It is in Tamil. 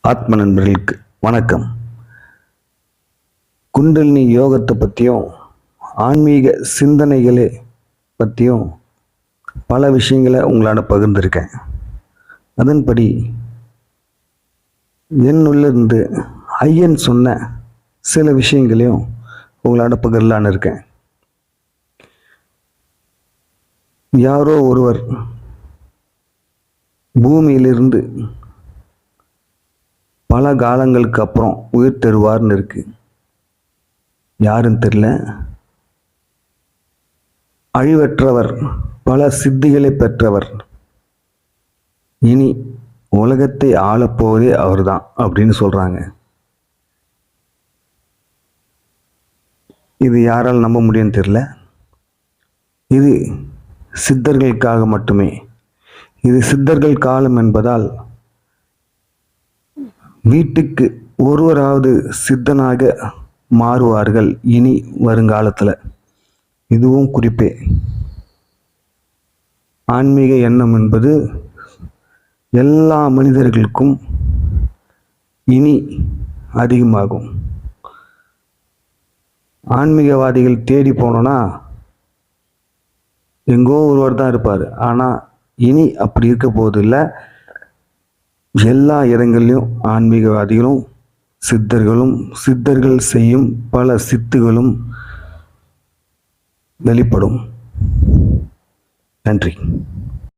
ஆத்ம நண்பர்களுக்கு வணக்கம். குண்டலினி யோகத்தை பற்றியும் ஆன்மீக சிந்தனைகளை பற்றியும் பல விஷயங்களை உங்களோட பகிர்ந்திருக்கேன். அதன்படி என்னுள்ளிருந்து ஐயன் சொன்ன சில விஷயங்களையும் உங்களோட பகிரலான்னு இருக்கேன். யாரோ ஒருவர் பூமியிலிருந்து பல காலங்களுக்கு அப்புறம் உயிர் தருவார்னு இருக்கு. யாருன்னு தெரில அழிவற்றவர் பல சித்திகளை பெற்றவர். இனி உலகத்தை ஆளப்போவதே அவர்தான் அப்படின்னு சொல்கிறாங்க இது யாரால் நம்ப முடியும்னு தெரில இது சித்தர்களுக்காக மட்டுமே. இது சித்தர்கள் காலம் என்பதால் வீட்டுக்கு ஒருவராவது சித்தனாக மாறுவார்கள் இனி வருங்காலத்தில். இதுவும் குறிப்பே. ஆன்மீக எண்ணம் என்பது எல்லா மனிதர்களுக்கும் இனி அதிகமாகும். ஆன்மீகவாதிகள் தேடி போனோன்னா எங்கோ ஒருவர் தான் இருப்பார். ஆனால் இனி அப்படி இருக்க போவதில்ல. எல்லா இடங்கள்லையும் ஆன்மீகவாதிகளும் சித்தர்களும் சித்தர்கள் செய்யும் பல சித்துகளும் வெளிப்படும். நன்றி.